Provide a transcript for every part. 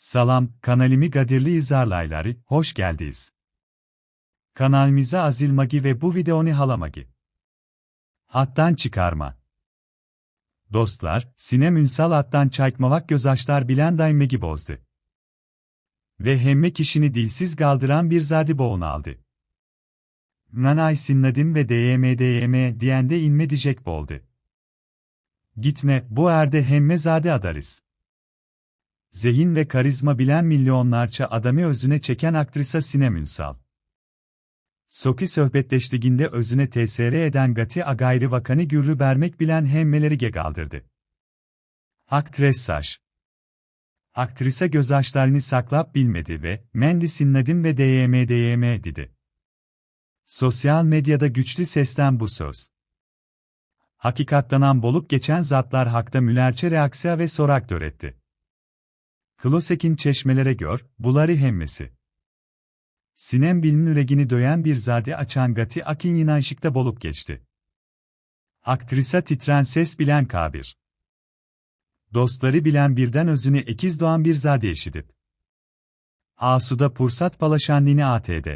Salam, kanalimi Gadirli izarlayları, hoş geldiniz. Kanalimize Azil Magi ve bu videonu halamagi. Hattan çıkarma. Dostlar, Sinem Ünsal hattan çaykmavak gözaşlar bilen daimegi bozdu. Ve hemme kişini dilsiz kaldıran bir zadi boğun aldı. Nanay sinnadim ve DYM DYM diyende inme diyecek boldu. Gitme, bu erde hemme zade adarız. Zehin ve karizma bilen milyonlarca adamı özüne çeken aktrisa Sinem Ünsal. Soki sohbetleştiginde özüne TSR eden Gati Agayri Vakanı Gürrü Bermek bilen hemmeleri gegaldırdı. Aktres Saş Aktrisa gözaşlarını saklap bilmedi ve Mendi Sinnadim ve DYM DYM dedi. Sosyal medyada güçlü sesten bu söz. Hakikatlanan bolup geçen zatlar hakta mülerçe reaksiya ve sorak öğretti. Klosek'in çeşmelere gör, buları hemmesi. Sinem bilmin üregini döyen bir zade açan Gati Akin yinanşıkta bolup geçti. Aktrisa titren ses bilen kabir. Dostları bilen birden özünü ekiz doğan bir zade eşidip. Asuda pursat palaşanlini ATD.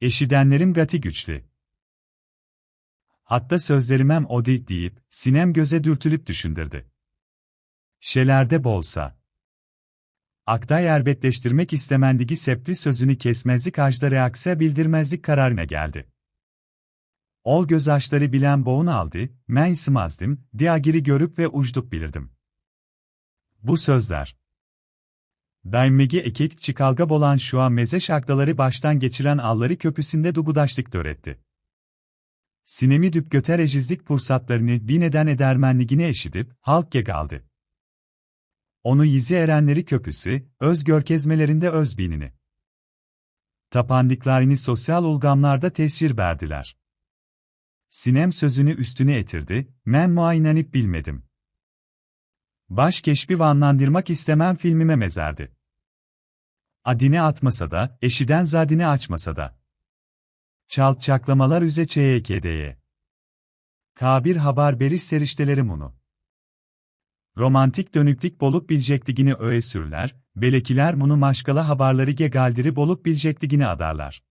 Eşidenlerim Gati güçlü. Hatta sözlerimem odi deyip, sinem göze dürtülüp düşündürdü. Şelerde bolsa. Akta yerbetleştirmek istemendigi sepli sözünü kesmezlik ajda reaksiya bildirmezlik kararına geldi. Ol göz açları bilen boğun aldı, men sımazdım, diagiri görüp ve uçduk bilirdim. Bu sözler. Daimegi ekit çıkalga bolan şu an meze şakdaları baştan geçiren alları köpüsünde dugudaşlık töretti. Sinemi düp göter ejizlik pursatlarını bir neden edermenligine eşidip, halk gegaldı. Onu yizi erenleri köpüsü, öz görkezmelerinde öz binini. Tapandıklarını sosyal ulgamlarda tesir verdiler. Sinem sözünü üstüne etirdi, men muayenenip bilmedim. Baş keşfi vanlandırmak istemem filmime mezerdi. Adine atmasa da, eşiden zadine açmasa da. Çalçaklamalar üze ÇYKD'ye. Kabir haber beriş seriştelerim onu romantik dönüklük bolup bilecektigini öğe sürler, belekiler bunu maşkala haberleri ge galdiri bolup bilecektigini adarlar.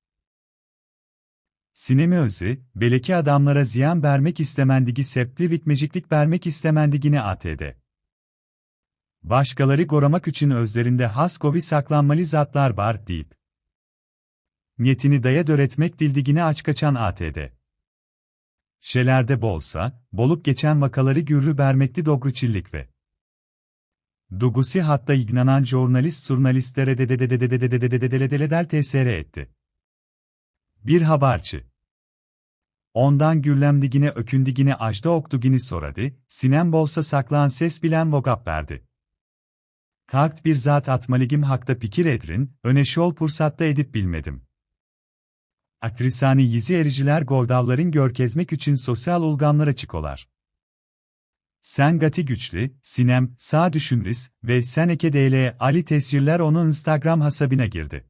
Sinemi özü, beleki adamlara ziyan vermek istemendigi sepli vitmeciklik vermek istemendigini ATD. Başkaları goramak için özlerinde has kovi saklanmalı zatlar var deyip. Niyetini daya döretmek dildigine aç kaçan ATD. Şelerde bolsa, bolup geçen vakaları gürrü bermekli dogruçillik ve Dugusi hatta ignanan jurnalist surnalistlere del TSR etti. Bir haberci. Ondan gürlemdigine ökündigine ajda oktugini soradı, sinem bolsa saklan ses bilen vogap verdi. Kalkt bir zat atmaligim hakta pikir edrin, öne şol pursatta edip bilmedim. Akrisani yizi ericiler goldavların görkezmek için sosyal ulgamlara çıkolar. Sen gati güçlü, Sinem, sağ düşünriz ve sen eke DL Ali tesirler onun Instagram hasabına girdi.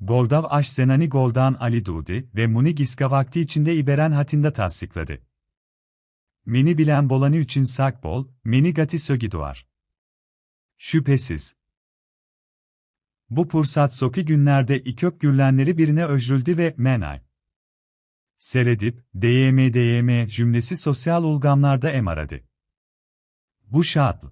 Goldav Aş Senani Goldan Ali Dudi ve Muni Giska vakti içinde iberen hatinde tasdikladı. Meni bilen bolanı için sakbol, meni gati sögi duvar. Şüphesiz. Bu pursat soki günlerde ikök gürlenleri birine öjrüldü ve menay. Seredip, DYM DYM cümlesi sosyal ulgamlarda emaradı. Bu şart.